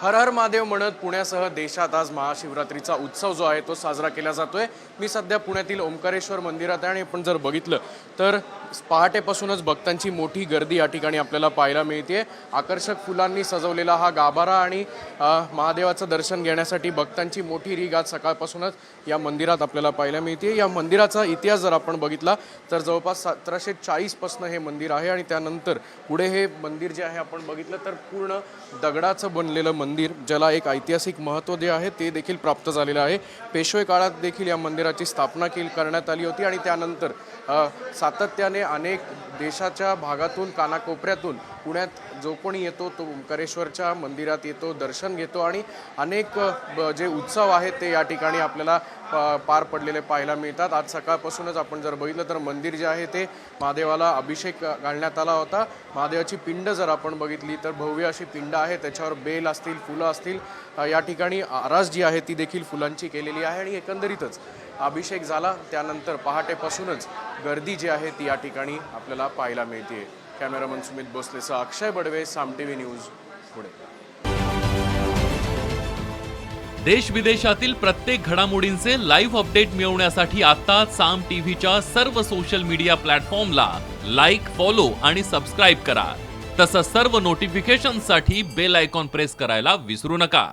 हर हर महादेव म्हणत पुण्यासह देशात आज महाशिवरात्रीचा उत्सव जो आहे तो साजरा केला जातोय. मी सध्या पुण्यातील ओंकारेश्वर मंदिरात आहे आणि आपण जर बघितलं तर पहाटेपासूनच भक्तांची मोठी गर्दी या ठिकाणी आपल्याला पाहायला मिळते आकर्षक फुलांनी सजवलेला हा गाभारा आणि महादेवाचं दर्शन घेण्यासाठी भक्तांची मोठी रीग आज सकाळपासूनच या मंदिरात आपल्याला पाहायला मिळते या मंदिराचा इतिहास जर आपण बघितला तर जवळपास सतराशे चाळीसपासनं हे मंदिर आहे आणि त्यानंतर पुढे हे मंदिर जे आहे आपण बघितलं तर पूर्ण दगडाचं बनलेलं मंदिर मंदिर ज्याला एक ऐतिहासिक महत्त्व जे आहे ते देखील प्राप्त झालेलं आहे. पेशवे काळात देखील या मंदिराची स्थापना केली करण्यात आली होती आणि त्यानंतर सातत्याने अनेक देशाच्या भागातून कानाकोपऱ्यातून पुण्यात जो कोणी येतो तो ओंकारेश्वरच्या मंदिरात येतो दर्शन घेतो आणि अनेक ब- जे उत्सव आहेत ते या ठिकाणी आपल्याला प- पार पडलेले पाहायला मिळतात. आज सकाळपासूनच आपण जर बघितलं तर मंदिर जे आहे ते महादेवाला अभिषेक घालण्यात आला होता. महादेवाची पिंड जर आपण बघितली तर भव्य अशी पिंड आहे. त्याच्यावर बेल असतील फुलं असतील या ठिकाणी आरास जी आहे ती देखील फुलांची केलेली आहे आणि एकंदरीतच अभिषेक झाला. त्यानंतर पहाटेपासूनच गर्दी जी आहे ती या ठिकाणी आपल्याला पाहायला मिळते cameraman Sumit भोसलेसह Akshay Badve Saam T V news Pune. देश विदेशातील प्रत्येक घडामोडींचे लाईव्ह अपडेट मिळवण्यासाठी आता साम टीव्हीच्या सर्व सोशल मीडिया प्लॅटफॉर्मला लाईक फॉलो आणि सबस्क्राईब करा. तसंच सर्व नोटिफिकेशनसाठी बेल आयकॉन प्रेस करायला विसरू नका.